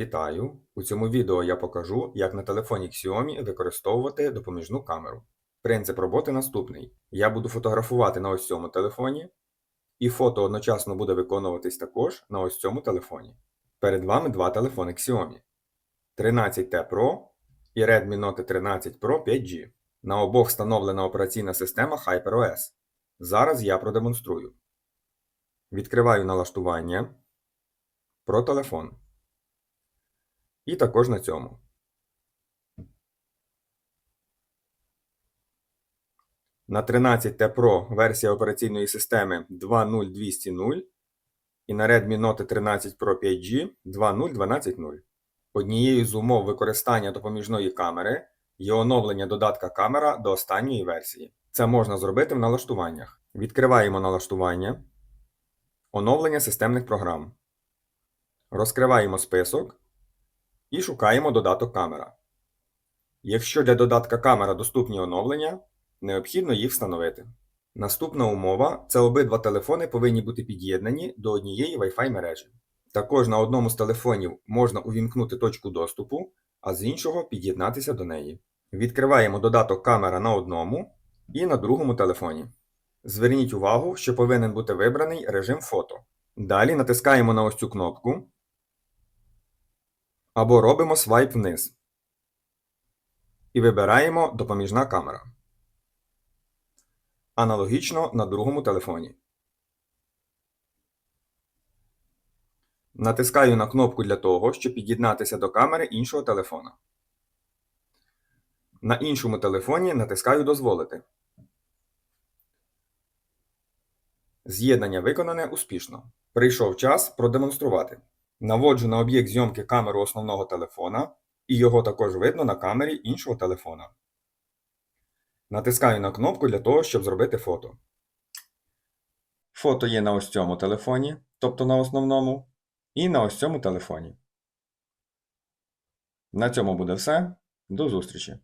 Вітаю! У цьому відео я покажу, як на телефоні Xiaomi використовувати допоміжну камеру. Принцип роботи наступний: я буду фотографувати на ось цьому телефоні, і фото одночасно буде виконуватись також на ось цьому телефоні. Перед вами два телефони Xiaomi 13T Pro і Redmi Note 13 Pro 5G. На обох встановлена операційна система HyperOS. Зараз я продемонструю. Відкриваю налаштування про телефон. І також на цьому. На 13T Pro версія операційної системи 2.0.200 і на Redmi Note 13 Pro 5G 2.0.12.0. Однією з умов використання допоміжної камери є оновлення додатка камера до останньої версії. Це можна зробити в налаштуваннях. Відкриваємо налаштування, оновлення системних програм. Розкриваємо список і шукаємо додаток камера. Якщо для додатка камера доступні оновлення, необхідно їх встановити. Наступна умова це обидва телефони повинні бути під'єднані до однієї Wi-Fi мережі. Також на одному з телефонів можна увімкнути точку доступу, а з іншого під'єднатися до неї. Відкриваємо додаток камера на одному і на другому телефоні. Зверніть увагу, що повинен бути вибраний режим фото. Далі натискаємо на ось цю кнопку або робимо свайп вниз. І вибираємо допоміжна камера. Аналогічно на другому телефоні. Натискаю на кнопку для того, щоб під'єднатися до камери іншого телефона. На іншому телефоні натискаю Дозволити. З'єднання виконане успішно. Прийшов час продемонструвати. Наводжу на об'єкт зйомки камеру основного телефона, і його також видно на камері іншого телефона. Натискаю на кнопку для того, щоб зробити фото. Фото є на ось цьому телефоні, тобто на основному, і на ось цьому телефоні. На цьому буде все. До зустрічі!